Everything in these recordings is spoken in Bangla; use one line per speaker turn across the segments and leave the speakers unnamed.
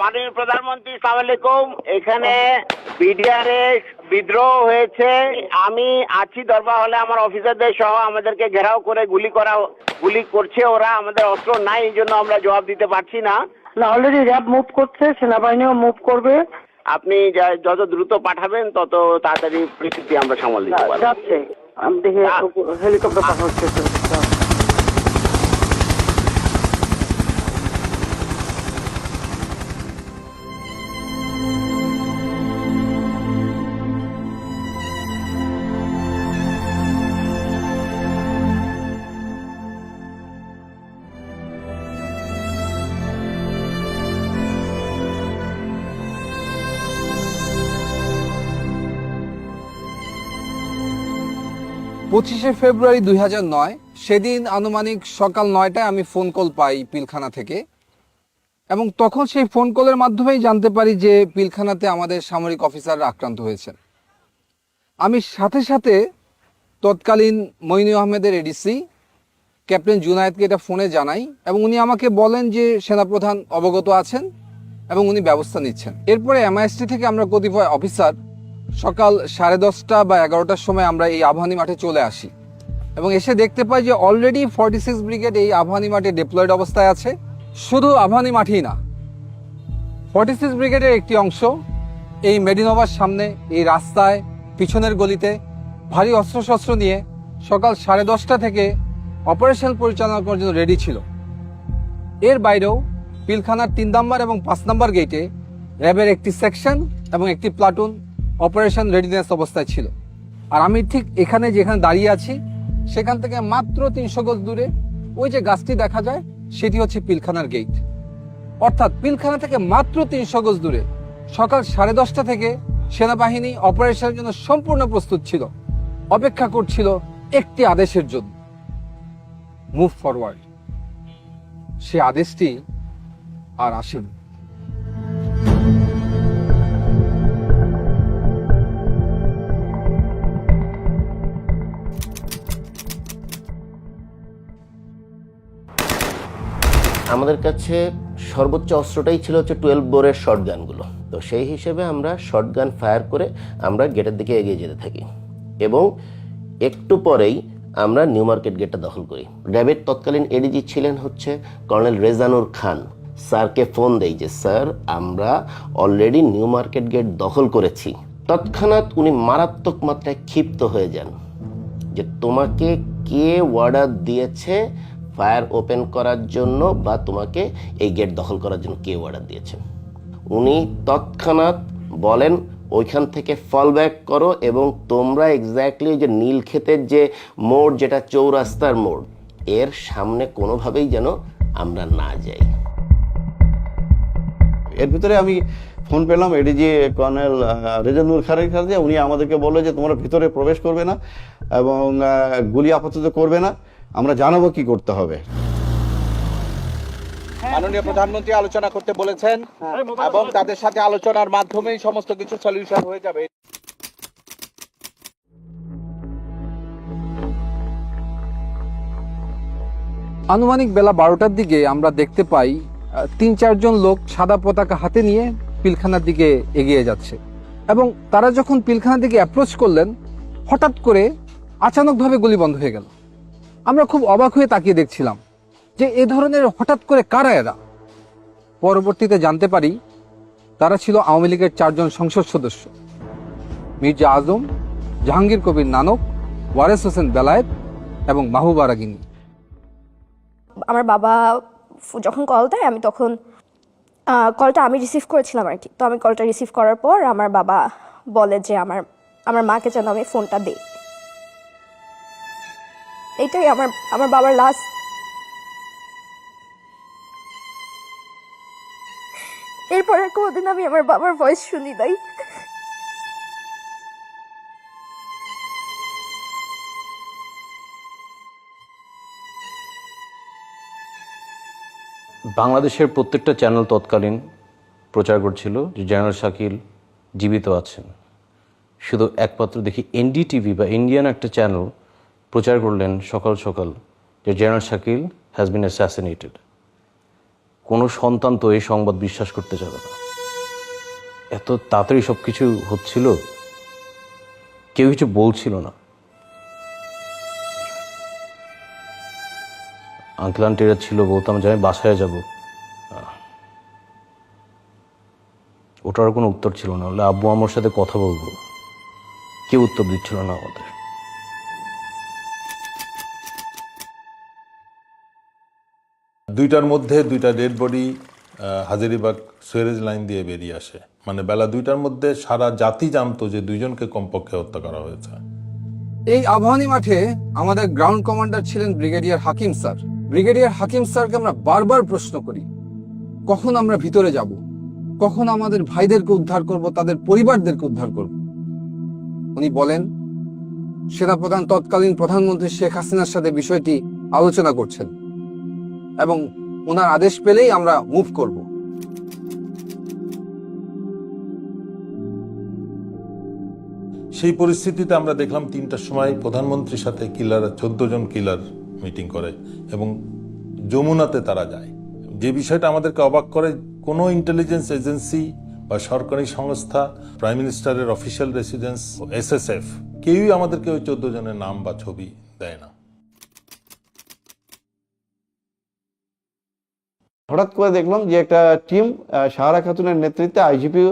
মাননীয় প্রধানমন্ত্রী সালাম আলাইকুম এখানে বিডিআর বিদ্রোহ হয়েছে। আমি আছি দরবার হলে আমার অফিসারদের সহ আমাদেরকে ঘেরাও করে গুলি করা গুলি করছে ওরা। আমাদের অস্ত্র নাই এই জন্য আমরা জবাব দিতে পারছি না।
না অলরেডি র্যাব মুভ করছে সেনাবাহিনীও মুভ করবে।
আপনি যত দ্রুত পাঠাবেন তত তাড়াতাড়ি পরিস্থিতি আমরা সামাল দিতে পারব।
যাচ্ছে। আমি দেখি হেলিকপ্টার পাঠাচ্ছে
পঁচিশে ফেব্রুয়ারি দুই নয়, সেদিন আনুমানিক সকাল নয়টায় আমি ফোন কল পাই পিলখানা থেকে। এবং তখন সেই ফোন কলের মাধ্যমেই জানতে পারি যে পিলখানাতে আমাদের সামরিক অফিসাররা আক্রান্ত হয়েছেন। আমি সাথে সাথে তৎকালীন মইনু আহমেদের এডিসি ক্যাপ্টেন জুনায়েদকে এটা ফোনে জানাই এবং উনি আমাকে বলেন যে সেনাপ্রধান অবগত আছেন এবং উনি ব্যবস্থা নিচ্ছেন। এরপরে এমআইএসটি থেকে আমরা কতিপয় অফিসার সকাল সাড়ে দশটা বা এগারোটার সময় আমরা এই আবহানী মাঠে চলে আসি। এবং এসে দেখতে পাই যে অলরেডি ফর্টি সিক্স ব্রিগেড এই আবহানী মাঠে ডিপ্লয়েড অবস্থায় আছে। শুধু আবহানী মাঠেই না ফর্টি সিক্স ব্রিগেডের একটি অংশ এই মেডিনোভার সামনে, এই রাস্তায়, পিছনের গলিতে ভারী অস্ত্রশস্ত্র নিয়ে সকাল সাড়ে দশটা থেকে অপারেশন পরিচালনা করার জন্য রেডি ছিল। এর বাইরেও পিলখানার তিন নম্বর এবং পাঁচ নম্বর গেটে র্যাবের একটি সেকশন এবং একটি প্লাটুন অপারেশন রেডিনেস অবস্থায় ছিল। আর আমি ঠিক এখানে যেখানে দাঁড়িয়ে আছি, সেখান থেকে মাত্র তিনশো গজ দূরে ওই যে গাছটি দেখা যায়, সেটি হচ্ছে পিলখানার গেট অর্থাৎ পিলখানা থেকে মাত্র তিনশো গজ দূরে। সকাল সাড়ে দশটা থেকে সেনাবাহিনী অপারেশনের জন্য সম্পূর্ণ প্রস্তুত ছিল। অপেক্ষা করছিল একটি আদেশের জন্য। মুভ ফরওয়ার্ড সে আদেশটি আর আসেনি।
আমাদের কাছে সর্বোচ্চ অস্ত্রটাই ছিল হচ্ছে টুয়েলভ বোরের শর্ট গানগুলো তো সেই হিসেবে আমরা শর্ট গান ফায়ার করে আমরা গেটের দিকে এগিয়ে যেতে থাকি। এবং একটু পরেই আমরা নিউ মার্কেট গেটটা দখল করি। র্যাবের তৎকালীন এডিজি ছিলেন হচ্ছে কর্নেল রেজানুর খান স্যারকে ফোন দেই যে, স্যার, আমরা অলরেডি নিউ মার্কেট গেট দখল করেছি। তৎক্ষণাৎ উনি মারাত্মক মাত্রায় ক্ষিপ্ত হয়ে যান যে, তোমাকে কে অর্ডার দিয়েছে ফায়ার ওপেন করার জন্য বা তোমাকে এই গেট দখল করার জন্য কে অর্ডার দিয়েছে। উনি তৎক্ষণাৎ বলেন, ওইখান থেকে ফল ব্যাক করো এবং তোমরা এক্স্যাক্টলি ওই যে নীলক্ষেতের যে মোড়, যেটা চৌরাস্তার মোড়, এর সামনে কোনোভাবেই যেন আমরা না যাই।
এর ভিতরে আমি ফোন পেলাম এডিজি কর্নেল রেজানুর খানের কাছে। উনি আমাদেরকে বলল যে, তোমরা ভিতরে প্রবেশ করবে না এবং গুলি আপাতত করবে না। আমরা জানাব কি করতে হবে।
মাননীয় প্রধানমন্ত্রী আলোচনা করতে বলেছেন এবং তাদের সাথে আলোচনার মাধ্যমেই সমস্ত কিছু সলিউশন হয়ে যাবে।
আনুমানিক বেলা বারোটার দিকে আমরা দেখতে পাই আহ, তিন চারজন লোক সাদা পতাকা হাতে নিয়ে পিলখানার দিকে এগিয়ে যাচ্ছে। এবং তারা যখন পিলখানার দিকে অ্যাপ্রোচ করলেন হঠাৎ করে আচানকভাবে গুলি বন্ধ হয়ে গেল। আমরা খুব অবাক হয়ে তাকিয়ে দেখছিলাম যে এ ধরনের হঠাৎ করে কারা এরা? পরবর্তীতে জানতে পারি তারা ছিল আওয়ামী লীগের চারজন সংসদ সদস্য। মির্জা আজম, জাহাঙ্গীর কবির নানক, ওয়ারেস হোসেন বেলায়েত এবং মাহবুবা রাগিনী।
আমার বাবা যখন কল দেয়, আমি তখন কলটা আমি রিসিভ করেছিলাম আর কি। তো আমি কলটা রিসিভ করার পর আমার বাবা বলে যে আমার আমার মাকে যেন আমি ফোনটা দিই। এইটাই আমার আমার বাবার লাস্ট এরপর আর কোনোদিন আমি আমার বাবার ভয়েস শুনি নাই।
বাংলাদেশের প্রত্যেকটা চ্যানেল তৎকালীন প্রচার করছিল যে জেনারেল শাকিল জীবিত আছেন। শুধু একমাত্র দেখি এনডিটিভি বা ইন্ডিয়ান একটা চ্যানেল প্রচার করলেন সকাল সকাল যে general Shakil has been assassinated কোনো সন্তান তো এই সংবাদ বিশ্বাস করতে যাবে না। এত তাড়াতাড়ি সব কিছু হচ্ছিল? কেউ কিছু বলছিল না। আঙ্কেল আন্টিরা ছিল বলতাম যে আমি বাসায় যাব। ওটার কোনো উত্তর ছিল না। হলে আব্বু আমার সাথে কথা বলব। কেউ উত্তর দিচ্ছিল না আমাদের।
দুইটার মধ্যে দুইটা dead body Hazaribagh sewerage line দিয়ে বেরিয়ে আসে। মানে বেলা দুইটার মধ্যে সারা জাতি জানতো যে দুইজনকে কমপক্ষে হত্যা করা হয়েছে।
এই আবাহনী মাঠে আমাদের গ্রাউন্ড কমান্ডার ছিলেন brigadier Hakim sir. Brigadier Hakim স্যারকে আমরা বারবার প্রশ্ন করি, কখন আমরা ভিতরে যাব? কখন আমাদের ভাইদেরকে উদ্ধার করব? তাদের পরিবারদেরকে উদ্ধার করব? উনি বলেন, সেনাপ্রধান তৎকালীন প্রধানমন্ত্রী শেখ হাসিনার সাথে বিষয়টি আলোচনা করছেন। এবং ওনার আদেশ পেলেই আমরা মুভ করব।
সেই পরিস্থিতিতে আমরা দেখলাম তিনটার সময় প্রধানমন্ত্রীর সাথে কিলার চোদ্দ জন কিলার মিটিং করে এবং যমুনাতে তারা যায়। যে বিষয়টা আমাদেরকে অবাক করে, কোনো ইন্টেলিজেন্স এজেন্সি বা সরকারি সংস্থা প্রাইম মিনিস্টারের অফিসিয়াল রেসিডেন্স এসএসএফ কেউই আমাদেরকে ওই চোদ্দ জনের নাম বা ছবি দেয় না।
হঠাৎ করে দেখলাম যে একটা টিম সাহারা খাতুনের নেতৃত্বে আইজিপি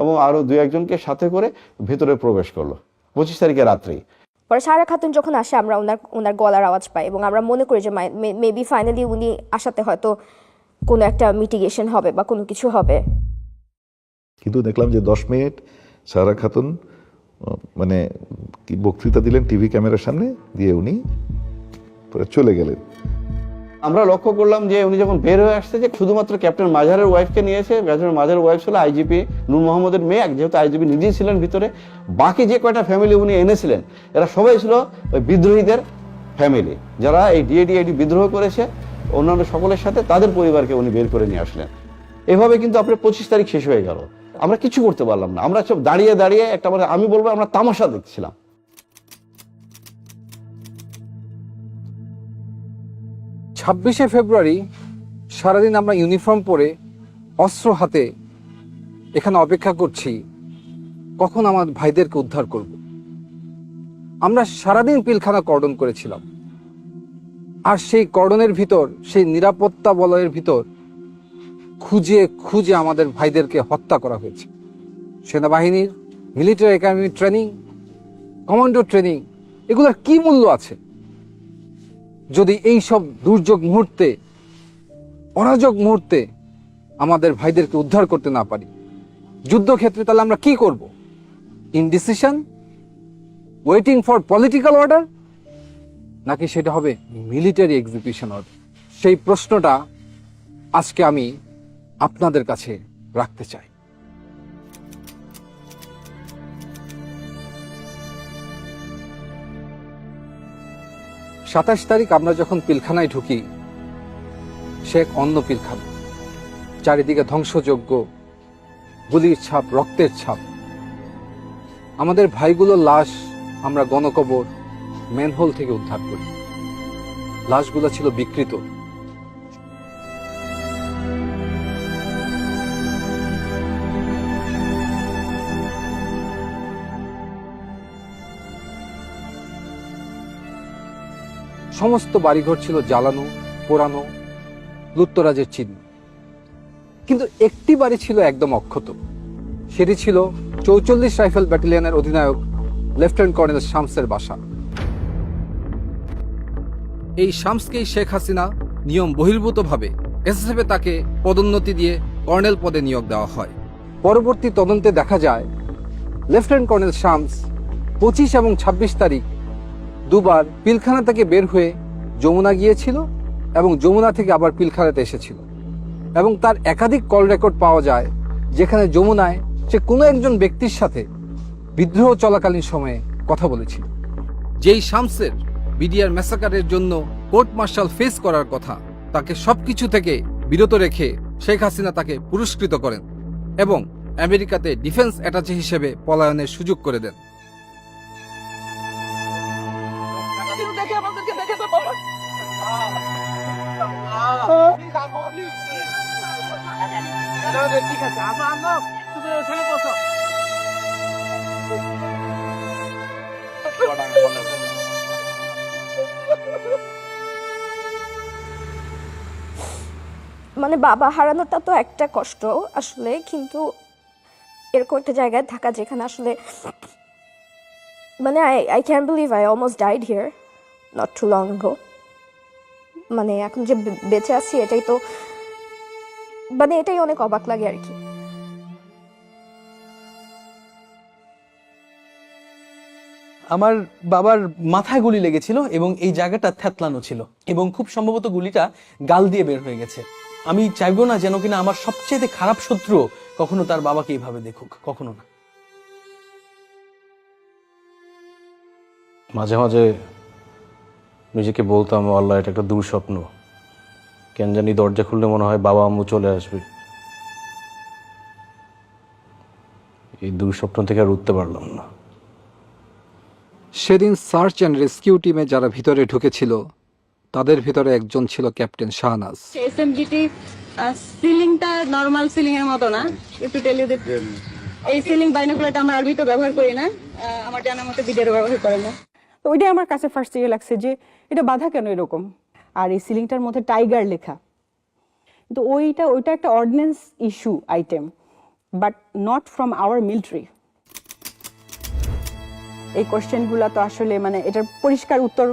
এবং আরও দুই একজনকে সাথে করে ভেতরে প্রবেশ করল পঁচিশ তারিখে রাত্রেই
পরে সারা খাতুন যখন আসে আমরা ওনার ওনার গলার আওয়াজ পাই এবং আমরা মনে করি যে মেবি ফাইনালি উনি আসাতে হয়তো কোনো একটা মিটিগেশন হবে বা কোনো কিছু হবে।
কিন্তু দেখলাম যে দশ মিনিট সারা খাতুন মানে কি বক্তৃতা দিলেন টিভি ক্যামেরার সামনে দিয়ে উনি চলে গেলেন।
আমরা লক্ষ্য করলাম যে উনি যখন বের হয়ে আসছে যে শুধুমাত্র ক্যাপ্টেন মাজারের ওয়াইফকে নিয়েছে, ক্যাপ্টেন মাজারের ওয়াইফ ছিল আইজিপি নূর মোহাম্মদের মেয়ে যেহেতু আইজিপি নিজেই ছিলেন ভিতরে, বাকি যে কয়টা ফ্যামিলি উনি এনেছিলেন, এরা সবাই ছিল ওই বিদ্রোহীদের ফ্যামিলি যারা এই ডিএডিআইডি বিদ্রোহ করেছে, অন্যান্য সকলের সাথে তাদের পরিবারকে উনি বের করে নিয়ে আসলেন। এভাবে কিন্তু আপনার পঁচিশ তারিখ শেষ হয়ে গেল। আমরা কিছু করতে পারলাম না। আমরা সব দাঁড়িয়ে দাঁড়িয়ে একটা মানে আমি বলব আমরা তামাশা দেখছিলাম।
ছাব্বিশে ফেব্রুয়ারি সারাদিন আমরা ইউনিফর্ম পরে অস্ত্র হাতে এখানে অপেক্ষা করছি, কখন আমার ভাইদেরকে উদ্ধার করব। আমরা সারাদিন পিলখানা কর্ডন করেছিলাম। আর সেই কর্ডনের ভিতর, সেই নিরাপত্তা বলয়ের ভিতর খুঁজে খুঁজে আমাদের ভাইদেরকে হত্যা করা হয়েছে। সেনাবাহিনীর military academy training commando training এগুলোর কি মূল্য আছে? যদি এই সব দুর্যোগ মুহূর্তে, অরাজক মুহূর্তে আমাদের ভাইদেরকে উদ্ধার করতে না পারি, যুদ্ধক্ষেত্রে তাহলে আমরা কি করব? Indecision waiting for political order নাকি সেটা হবে মিলিটারি এক্সিকিউশন অর্ডার সেই প্রশ্নটা আজকে আমি আপনাদের কাছে রাখতে চাই। সাতাশ তারিখ আমরা যখন পিলখানায় ঢুকি, সে এক অন্য পিলখানা। চারিদিকে ধ্বংসযোগ্য গুলির ছাপ, রক্তের ছাপ। আমাদের ভাইগুলোর লাশ আমরা গণকবর, ম্যানহোল থেকে উদ্ধার করি। লাশগুলো ছিল বিকৃত। সমস্ত বাড়িঘর ছিল জ্বালানো, পোড়ানো, লুত্তরাজের চিহ্ন। কিন্তু একটি বাড়ি ছিল একদম অক্ষত। সেটি ছিল চৌচল্লিশ রাইফেল ব্যাটালিয়নের অধিনায়ক লেফটেন্যান্ট কর্নেল শামসের বাসা। এই শামসকেই শেখ হাসিনা নিয়ম বহির্ভূতভাবে এসএসএফে তাকে পদোন্নতি দিয়ে কর্নেল পদে নিয়োগ দেওয়া হয়। পরবর্তী তদন্তে দেখা যায়, লেফটেন্যান্ট কর্নেল শামস পঁচিশ এবং ২৬ তারিখ দুবার পিলখানা থেকে বের হয়ে যমুনা গিয়েছিল এবং যমুনা থেকে আবার পিলখানাতে এসেছিল। এবং তার একাধিক কল রেকর্ড পাওয়া যায়, যেখানে যমুনায় সে কোনো একজন ব্যক্তির সাথে বিদ্রোহ চলাকালীন সময়ে কথা বলেছিল। যেই শামসের বিডিআর ম্যাসাকারের জন্য কোর্ট মার্শাল ফেস করার কথা, তাকে সবকিছু থেকে বিরত রেখে শেখ হাসিনা তাকে পুরস্কৃত করেন এবং আমেরিকাতে ডিফেন্স অ্যাটাচি হিসেবে পলায়নের সুযোগ করে দেন।
মানে বাবা হারানোটা তো একটা কষ্ট আসলে, কিন্তু এরকম একটা জায়গায় থাকা যেখানে আসলে মানে I I can believe I almost died here not too long go মানে এখন যে বেঁচে আছি এটাই তো মানে এটাই অনেক অবাক লাগে আর কি।
আমার বাবার মাথায় গুলি লেগেছিল এবং এই জায়গাটা থ্যাতলানো ছিল এবং খুব সম্ভবত গুলিটা গাল দিয়ে বের হয়ে গেছে। আমি চাইব না যেন কিনা আমার সবচেয়ে খারাপ শত্রু কখনো তার বাবাকে এইভাবে দেখুক কখনো না।
মাঝে মাঝে নিজেকে বলতাম আল্লাহ এটা একটা দুঃস্বপ্ন। কেন জানি দরজা খুললে মনে হয় বাবা আম্মু চলে আসবে। এই দুঃস্বপ্ন থেকে আর উঠতে পারলাম না।
সেদিন সার্চ অ্যান্ড রেস্কিউ টিমে যারা ভিতরে ঢুকেছিল তাদের ভিতরে একজন ছিল ক্যাপ্টেন শাহনাজ।
এসএমজিটি সিলিংটা নরমাল সিলিং এর মতো না একটু টেল এই সিলিং বাইনোকুলারটা আমরা আরবি তো ব্যবহার করি না আমার জানার মতো বিদেরও ব্যবহার করে না।
তো ওইটাই আমার কাছে ফার্স্ট ইয়ে লাগছে যে এটা বাধা কেন এরকম? আর এই সিলিংটার মধ্যে টাইগার লেখা। কিন্তু ওইটা ওইটা একটা ordinance issue item but not from our military এই কোশ্চেনগুলো তো আসলে মানে এটার পরিষ্কার উত্তর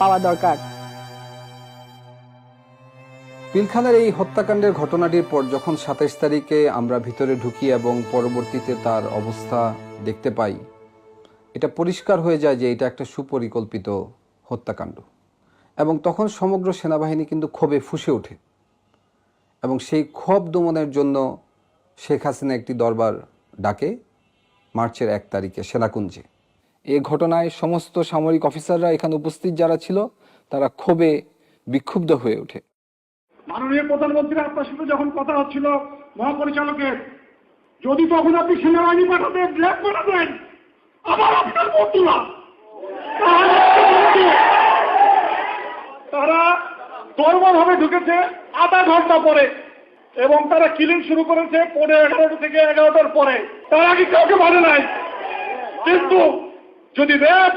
পাওয়া দরকার।
পিলখানার এই হত্যাকাণ্ডের ঘটনাটির পর যখন সাতাইশ তারিখে আমরা ভিতরে ঢুকি এবং পরবর্তীতে তার অবস্থা দেখতে পাই, এটা পরিষ্কার হয়ে যায় যে এটা একটা সুপরিকল্পিত হত্যাকাণ্ড। এবং তখন সমগ্র সেনাবাহিনী কিন্তু ক্ষোভে ফুসে ওঠে। এবং সেই ক্ষোভ দমনের জন্য শেখ হাসিনা একটি দরবার ডাকে মার্চের এক তারিখে সেনাকুঞ্জে। এ ঘটনায় সমস্ত সামরিক অফিসাররা এখানে উপস্থিত যারা ছিল, তারা ক্ষোভে বিক্ষুব্ধ হয়ে ওঠে।
মাননীয় প্রধানমন্ত্রী আপনার সাথে যখন কথা হচ্ছিল মহাপরিচালকের, যদি তখন আপনি সেনাবাহিনী পাঠাতেন ল্যাব পাঠাতেন আবার আপনার বন্ধুরা? তারা দরবার ভাবে ঢুকেছে আধা ঘণ্টা পরে এবং তারা কিলিং শুরু করেছে পনেরো এগারোটা থেকে এগারোটার পরে। তার আগে কাউকে মানে নাই। কিন্তু যদি র্যাব,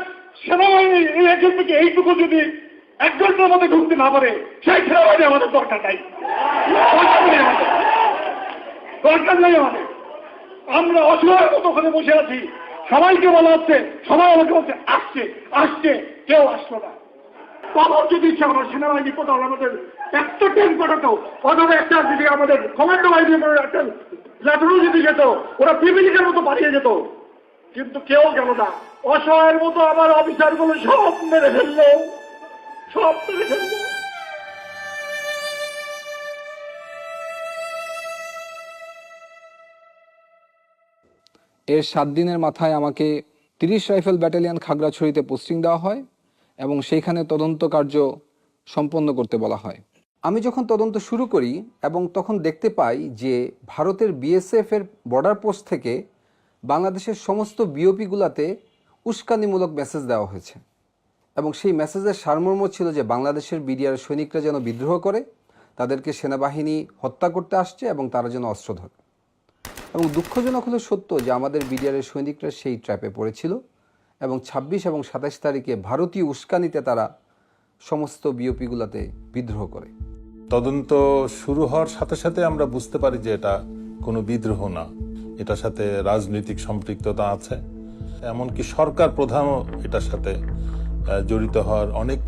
সেনাবাহিনী, এই একজন থেকে এইটুকু যদি এক ঘণ্টার মধ্যে ঢুকতে না পারে, সেই সেনাবাহিনী আমাদের দরকার নাই। দরকার নেই আমাদের। আমরা অসহায়ের মতো ওখানে বসে আছি। সবাইকে বলা হচ্ছে, সবাই আমাকে বলছে, আসছে আসছে। কেউ আসলো না। তখন যদি ইচ্ছা আমরা সেনাবাহিনী কোথাও আমাদের একটা ট্রেন পাঠাতো অথবা একটা যদি আমাদের কমান্ডো বাহিনী একটা ল্যাটারও যদি যেত, ওরা পিপিলিকের মতো পাঠিয়ে যেত। কিন্তু কেউ গেল না। অসহায়ের মতো আমার অফিসারগুলো সব মেরে ফেলল। সব মেরে ফেলল।
এর সাত দিনের মাথায় আমাকে তিরিশ রাইফেল ব্যাটালিয়ন খাগড়াছড়িতে পোস্টিং দেওয়া হয়। এবং সেইখানে তদন্ত কার্য সম্পন্ন করতে বলা হয়। আমি যখন তদন্ত শুরু করি এবং তখন দেখতে পাই যে ভারতের বিএসএফ এর বর্ডার পোস্ট থেকে বাংলাদেশের সমস্ত বিওপিগুলাতে উস্কানিমূলক মেসেজ দেওয়া হয়েছে। এবং সেই মেসেজের সারমর্ম ছিল যে বাংলাদেশের বিডিআর সৈনিকরা যেন বিদ্রোহ করে, তাদেরকে সেনাবাহিনী হত্যা করতে আসছে এবং তারা যেন অস্ত্র ধরে এবং দুঃখজনক হলো সত্য যে আমাদের বিডিআরের সৈনিকরা সেই ট্র্যাপে পড়েছিল। এবং ২৬ এবং সাতাশ তারিখে ভারতীয় উস্কানিতে তারা সমস্ত বিওপিগুলাতে বিদ্রোহ করে।
তদন্ত শুরু হওয়ার সাথে সাথে আমরা বুঝতে পারি যে এটা কোনো বিদ্রোহ না। এটার সাথে রাজনৈতিক সম্পৃক্ততা আছে। এমনকি সরকার প্রধানও এটার সাথে জড়িত হওয়ার অনেক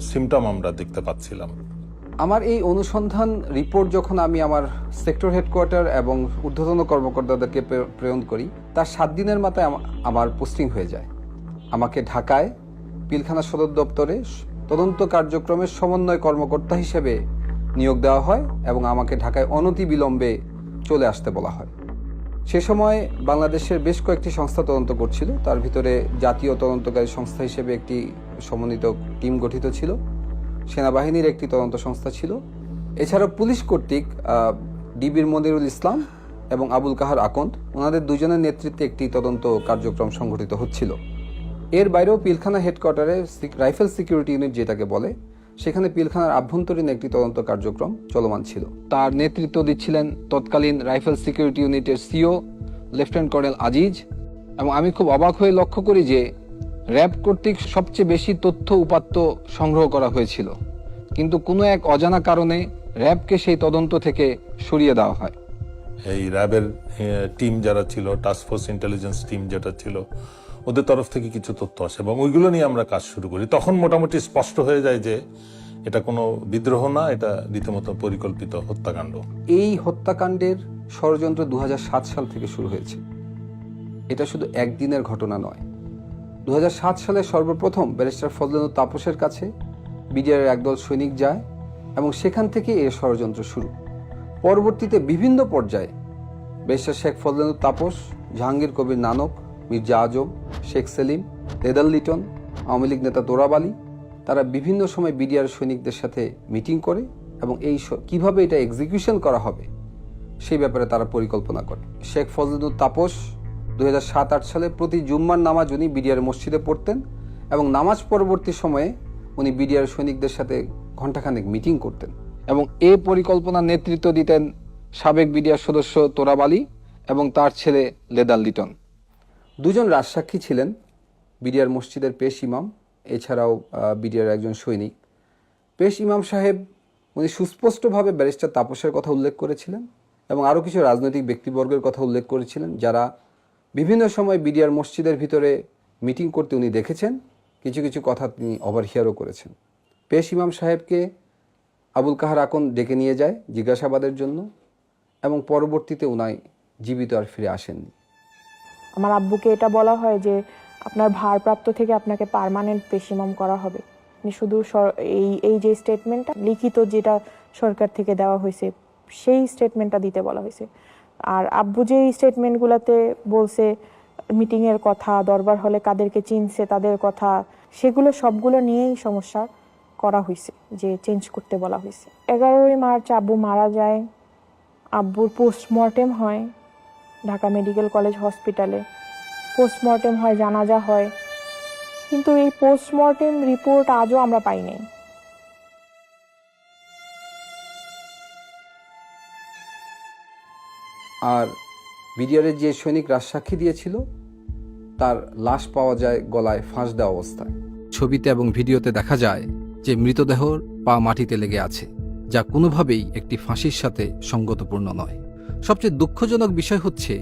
সিমটম আমরা দেখতে পাচ্ছিলাম।
আমার এই অনুসন্ধান রিপোর্ট যখন আমি আমার সেক্টর হেডকোয়ার্টার এবং ঊর্ধ্বতন কর্মকর্তাদেরকে প্রেরণ করি তার সাত দিনের মাথায় আমার পোস্টিং হয়ে যায়। আমাকে ঢাকায় পিলখানা সদর দপ্তরে তদন্ত কার্যক্রমের সমন্বয় কর্মকর্তা হিসেবে নিয়োগ দেওয়া হয় এবং আমাকে ঢাকায় অনতি বিলম্বে চলে আসতে বলা হয়। সে সময় বাংলাদেশের বেশ কয়েকটি সংস্থা তদন্ত করছিল। তার ভিতরে জাতীয় তদন্তকারী সংস্থা হিসেবে একটি সমন্বিত টিম গঠিত ছিল। সেনাবাহিনীর একটি তদন্ত সংস্থা ছিল। এছাড়া পুলিশ কর্তৃক ডিবির মনিরুল ইসলাম এবং আবুল কাহার আকন্দ ওনাদের দুজনের নেতৃত্বে একটি তদন্ত কার্যক্রম সংঘটিত হচ্ছিল। এর বাইরেও পিলখানা হেডকোয়ার্টারে রাইফেল সিকিউরিটি ইউনিট যেটাকে বলে, সেখানে পিলখানার আভ্যন্তরীণ একটি তদন্ত কার্যক্রম চলমান ছিল। তার নেতৃত্ব দিচ্ছিলেন তৎকালীন রাইফেল সিকিউরিটি ইউনিটের সিও লেফটেন্যান্ট কর্নেল আজিজ। এবং আমি খুব অবাক হয়ে লক্ষ্য করি যে, র্যাব কর্তৃক সবচেয়ে বেশি তথ্য উপাত্ত সংগ্রহ করা হয়েছিল। কিন্তু কোনো এক অজানা কারণে র্যাবকে সেই তদন্ত থেকে সরিয়ে দেওয়া হয়।
এই র্যাবের টিম যারা ছিল টাস্ক ফোর্স ইন্টেলিজেন্স টিম যেটা ছিল ওদের তরফ থেকে কিছু তথ্য আসে এবং ওইগুলো নিয়ে আমরা কাজ শুরু করি। তখন মোটামুটি স্পষ্ট হয়ে যায় যে এটা কোনো বিদ্রোহ না, এটা রীতিমতো পরিকল্পিত হত্যাকাণ্ড।
এই হত্যাকাণ্ডের ষড়যন্ত্র দু হাজার সাত সাল থেকে শুরু হয়েছে। এটা শুধু একদিনের ঘটনা নয়। দু সালে সর্বপ্রথম ব্যারিস্টার ফজলেনুর তাপসের কাছে বিডিআরের একদল সৈনিক যায় এবং সেখান থেকে এর ষড়যন্ত্র শুরু। পরবর্তীতে বিভিন্ন পর্যায়ে ব্যারিস্টার শেখ ফজলেনুর তাপস, জাহাঙ্গীর কবির নানক মির্জা আজম, শেখ সেলিম লেদাল লিটন, আওয়ামী লীগ নেতা তোরাব আলী, তারা বিভিন্ন সময় বিডিআর সৈনিকদের সাথে মিটিং করে এবং এই কীভাবে এটা এক্সিকিউশন করা হবে, সেই ব্যাপারে তারা পরিকল্পনা করে। শেখ ফজলুদ্দুর তাপস দুই সাত, আট সালে প্রতি জুম্মার নামাজ উনি বিডিআর মসজিদে পড়তেন এবং নামাজ পরবর্তী সময়ে উনি বিডিআর সৈনিকদের সাথে ঘণ্টাখানেক মিটিং করতেন এবং এ পরিকল্পনার নেতৃত্ব দিতেন সাবেক বিডিআর সদস্য তোরাব আলী এবং তার ছেলে লেদাল লিটন। দুজন রাজসাক্ষী ছিলেন, বিডিআর মসজিদের পেশ ইমাম, এছাড়াও বিডিআর একজন সৈনিক। পেশ ইমাম সাহেব উনি সুস্পষ্টভাবে ব্যারিস্টার তাপসের কথা উল্লেখ করেছিলেন এবং আরও কিছু রাজনৈতিক ব্যক্তিবর্গের কথা উল্লেখ করেছিলেন, যারা বিভিন্ন সময় বিডিআর মসজিদের ভিতরে মিটিং করতে উনি দেখেছেন। কিছু কিছু কথা তিনি ওভারহিয়ারও করেছেন। পেশ ইমাম সাহেবকে আবুল কাহার আকন ডেকে নিয়ে যায় জিজ্ঞাসাবাদের জন্য এবং পরবর্তীতে উনাই জীবিত আর ফিরে আসেননি।
আমার আব্বুকে এটা বলা হয় যে, আপনার ভারপ্রাপ্ত থেকে আপনাকে পার্মানেন্ট পেশিমাম করা হবে। মানে শুধু এই এই যে স্টেটমেন্টটা লিখিত যেটা সরকার থেকে দেওয়া হয়েছে, সেই স্টেটমেন্টটা দিতে বলা হয়েছে। আর আব্বু যে এই স্টেটমেন্টগুলোতে বলছে, মিটিংয়ের কথা, দরবার হলে কাদেরকে চিনছে, তাদের কথা, সেগুলো সবগুলো নিয়েই সমস্যা করা হয়েছে, যে চেঞ্জ করতে বলা হয়েছে। এগারোই মার্চ আব্বু মারা যায়, আব্বুর পোস্টমর্টেম হয়। ঢাকা মেডিকেল কলেজ হসপিটালে। পোস্টমর্টেম হয়, জানাজা হয়। কিন্তু এই পোস্টমর্টেম রিপোর্ট আজও আমরা পাই নাই।
আর বিডিআরের যে সৈনিক রাজসাক্ষী দিয়েছিল, তার লাশ পাওয়া যায় গলায় ফাঁস দেওয়া অবস্থায়। ছবিতে এবং ভিডিওতে দেখা যায় যে মৃতদেহর পা মাটিতে লেগে আছে, যা কোনোভাবেই একটি ফাঁসির সাথে সঙ্গতপূর্ণ নয়। সবচেয়ে দুঃখজনক বিষয় হচ্ছে,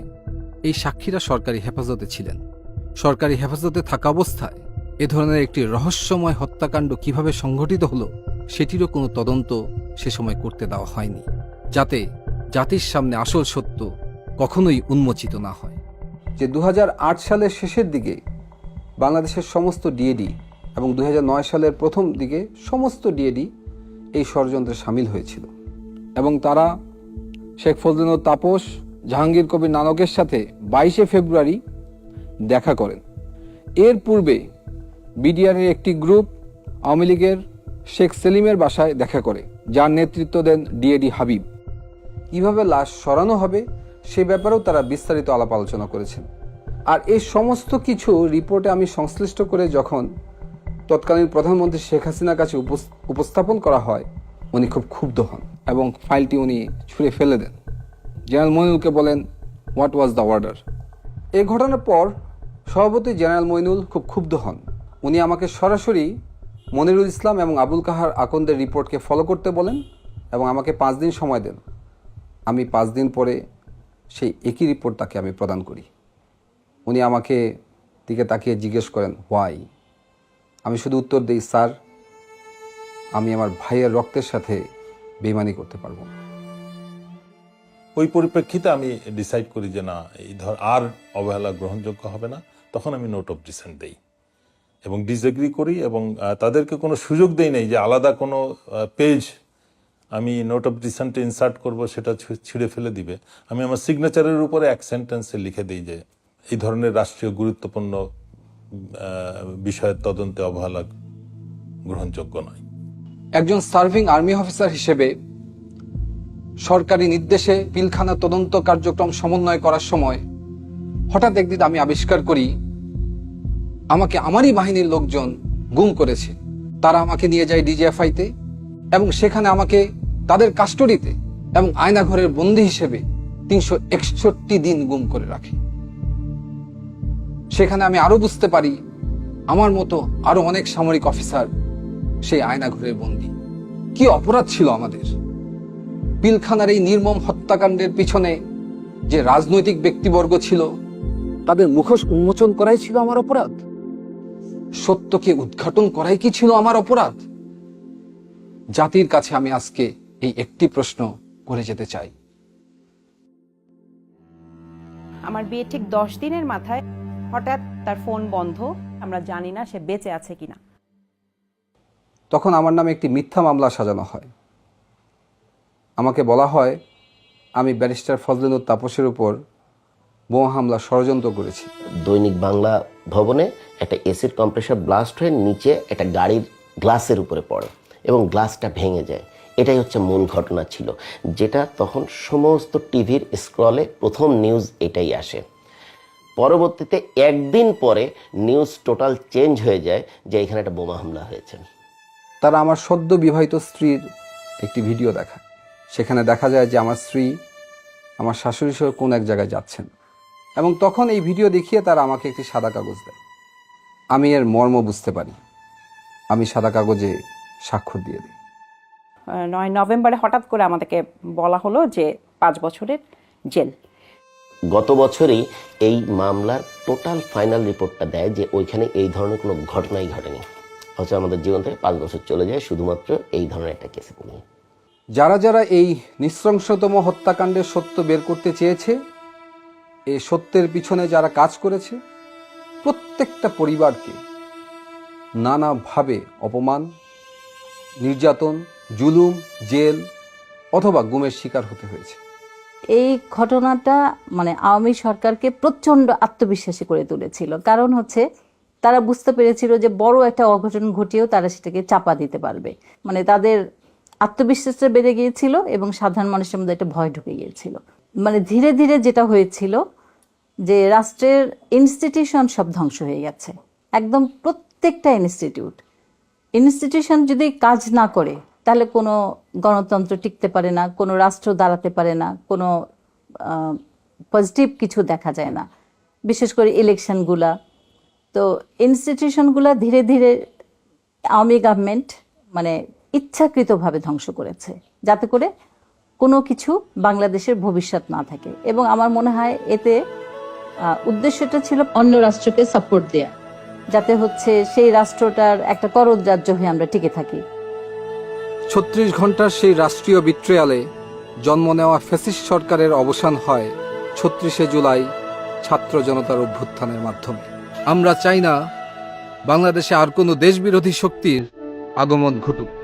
এই সাক্ষীরা সরকারি হেফাজতে ছিলেন। সরকারি হেফাজতে থাকা অবস্থায় এ ধরনের একটি রহস্যময় হত্যাকাণ্ড কীভাবে সংঘটিত হলো, সেটিরও কোনো তদন্ত সে সময় করতে দেওয়া হয়নি, যাতে জাতির সামনে আসল সত্য কখনোই উন্মোচিত না হয়। যে দু হাজার আট সালের শেষের দিকে বাংলাদেশের সমস্ত ডিএডি এবং দু হাজার নয় সালের প্রথম দিকে সমস্ত ডিএডি এই ষড়যন্ত্রে সামিল হয়েছিল এবং তারা শেখ ফজলুল তাপস জাহাঙ্গীর কবির নানকের সাথে বাইশে ফেব্রুয়ারি দেখা করেন। এর পূর্বে বিডিআরের একটি গ্রুপ আওয়ামী লীগের শেখ সেলিমের বাসায় দেখা করে, যার নেতৃত্ব দেন ডিএডি হাবিব। কীভাবে লাশ সরানো হবে সে ব্যাপারেও তারা বিস্তারিত আলাপ আলোচনা করেছেন। আর এই সমস্ত কিছু রিপোর্টে আমি সংশ্লিষ্ট করে যখন তৎকালীন প্রধানমন্ত্রী শেখ হাসিনার কাছে উপস- উপস্থাপন করা হয় উনি খুব ক্ষুব্ধ হন এবং ফাইলটি উনি ছুঁড়ে ফেলে দেন। জেনারেল মইনুলকে বলেন হোয়াট ওয়াজ দ্য অর্ডার এই ঘটনার পর সভাপতি জেনারেল মইনুল খুব ক্ষুব্ধ হন। উনি আমাকে সরাসরি মনিরুল ইসলাম এবং আবুল কাহার আকন্দের রিপোর্টকে ফলো করতে বলেন এবং আমাকে পাঁচ দিন সময় দেন। আমি পাঁচ দিন পরে সেই একই রিপোর্ট তাকে আমি প্রদান করি। উনি আমাকে দিকে তাকিয়ে জিজ্ঞেস করেন হোয়াই আমি শুধু উত্তর দিই স্যার আমি আমার ভাইয়ের রক্তের সাথে বেমানি করতে পারব। না
ওই পরিপ্রেক্ষিতে আমি ডিসাইড করি যে না, এই ধর আর অবহেলা গ্রহণযোগ্য হবে না। তখন আমি নোট অফ ডিসেন্ট দেই এবং ডিসএগ্রি করি এবং তাদেরকে কোনো সুযোগ দেই নাই যে আলাদা কোনো পেজ আমি নোট অফ ডিসেন্টে ইনসার্ট করব, সেটা ছিঁড়ে ফেলে দিবে। আমি আমার সিগনেচারের উপরে এক সেন্টেন্সে লিখে দিই যে, এই ধরনের রাষ্ট্রীয় গুরুত্বপূর্ণ বিষয়ের তদন্তে অবহেলা গ্রহণযোগ্য নয়।
একজন সার্ভিং আর্মি অফিসার হিসেবে সরকারি নির্দেশে পিলখানা তদন্ত কার্যক্রম সমন্বয় করার সময় হঠাৎ একদিন আমি আবিষ্কার করি, আমাকে আমারই বাহিনীর লোকজন গুম করেছে। তারা আমাকে নিয়ে যায় ডিজিএফআইতে এবং সেখানে আমাকে তাদের কাস্টডিতে এবং আয়নাঘরের বন্দি হিসেবে তিনশো একষট্টি দিন গুম করে রাখে। সেখানে আমি আরও বুঝতে পারি, আমার মতো আরও অনেক সামরিক অফিসার সেই আয়নাঘরের বন্দি। কি অপরাধ ছিল আমাদের? পিলখানার এই নির্মম হত্যাকাণ্ডের পিছনে যে রাজনৈতিক ব্যক্তিবর্গ ছিল, তাদের মুখোশ উন্মোচন করাই ছিল আমার অপরাধ? সত্যকে উদ্ঘাটন করাই কি ছিল আমার অপরাধ? জাতির কাছে আমি আজকে এই একটি প্রশ্ন করে যেতে চাই।
আমার বিয়ে ঠিক দশ দিনের মাথায়, হঠাৎ তার ফোন বন্ধ, আমরা জানি না সে বেঁচে আছে কিনা।
তখন আমার নামে একটি মিথ্যা মামলা সাজানো হয়। আমাকে বলা হয়, আমি ব্যারিস্টার ফজলেনুর তাপসের উপর বোমা হামলা ষড়যন্ত্র করেছি।
দৈনিক বাংলা ভবনে একটা এসিড কম্প্রেসার ব্লাস্ট হয়ে নিচে একটা গাড়ির গ্লাসের উপরে পড়ে এবং গ্লাসটা ভেঙে যায়। এটাই হচ্ছে মূল ঘটনা ছিল, যেটা তখন সমস্ত টিভির স্ক্রলে প্রথম নিউজ এটাই আসে। পরবর্তীতে একদিন পরে নিউজ টোটাল চেঞ্জ হয়ে যায় যে এখানে একটা বোমা হামলা হয়েছে।
তারা আমার সদ্য বিবাহিত স্ত্রীর একটি ভিডিও দেখায়। সেখানে দেখা যায় যে আমার স্ত্রী আমার শাশুড়ি সহ কোন এক জায়গায় যাচ্ছেন এবং তখন এই ভিডিও দেখিয়ে তারা আমাকে একটি সাদা কাগজ দেয়। আমি এর মর্ম বুঝতে পারি। আমি সাদা কাগজে স্বাক্ষর দিয়ে দিই।
নয় নভেম্বরে হঠাৎ করে আমাদেরকে বলা হলো যে পাঁচ বছরের জেল।
গত বছরই এই মামলার টোটাল ফাইনাল রিপোর্টটা দেয় যে ওইখানে এই ধরনের কোনো ঘটনাই ঘটেনি। অথচ আমাদের জীবন থেকে পাঁচ বছর চলে যায় শুধুমাত্র এই ধরনের একটা কেসে নিয়ে
যারা যারা এই নৃশংসতম হত্যাকাণ্ডের সত্য বের করতে চেয়েছে এই সত্যের পিছনে যারা কাজ করেছে প্রত্যেকটা পরিবারকে নানাভাবে অপমান নির্যাতন জুলুম জেল অথবা গুমের শিকার হতে হয়েছে।
এই ঘটনাটা মানে আওয়ামী সরকারকে প্রচণ্ড আত্মবিশ্বাসী করে তুলেছিল। কারণ হচ্ছে তারা বুঝতে পেরেছিল যে বড় একটা অঘটন ঘটিয়েও তারা সেটাকে চাপা দিতে পারবে। মানে তাদের আত্মবিশ্বাসটা বেড়ে গিয়েছিল এবং সাধারণ মানুষের মধ্যে একটা ভয় ঢুকে গিয়েছিল। মানে ধীরে ধীরে যেটা হয়েছিল যে রাষ্ট্রের ইনস্টিটিউশন সব ধ্বংস হয়ে গেছে। একদম প্রত্যেকটা ইনস্টিটিউট ইনস্টিটিউশন যদি কাজ না করে, তাহলে কোনো গণতন্ত্র টিকতে পারে না, কোনো রাষ্ট্র দাঁড়াতে পারে না, কোনো পজিটিভ কিছু দেখা যায় না। বিশেষ করে ইলেকশনগুলা তো ইনস্টিটিউশনগুলো ধীরে ধীরে আওয়ামী গভর্নমেন্ট মানে ইচ্ছাকৃতভাবে ধ্বংস করেছে যাতে করে কোনো কিছু বাংলাদেশের ভবিষ্যৎ না থাকে। এবং আমার মনে হয় এতে উদ্দেশ্যটা ছিল অন্য রাষ্ট্রকে সাপোর্ট দেয়া। যাতে হচ্ছে সেই রাষ্ট্রটার একটা করদ রাজ্য হয়ে আমরা টিকে থাকি।
ছত্রিশ ঘণ্টার সেই রাষ্ট্রীয় বিট্রিয়ালে জন্ম নেওয়া ফ্যাসিস্ট সরকারের অবসান হয় ছত্রিশে জুলাই ছাত্র জনতার অভ্যুত্থানের মাধ্যমে। আমরা চাই না বাংলাদেশে আর কোনো দেশবিরোধী শক্তির আগমন ঘটুক।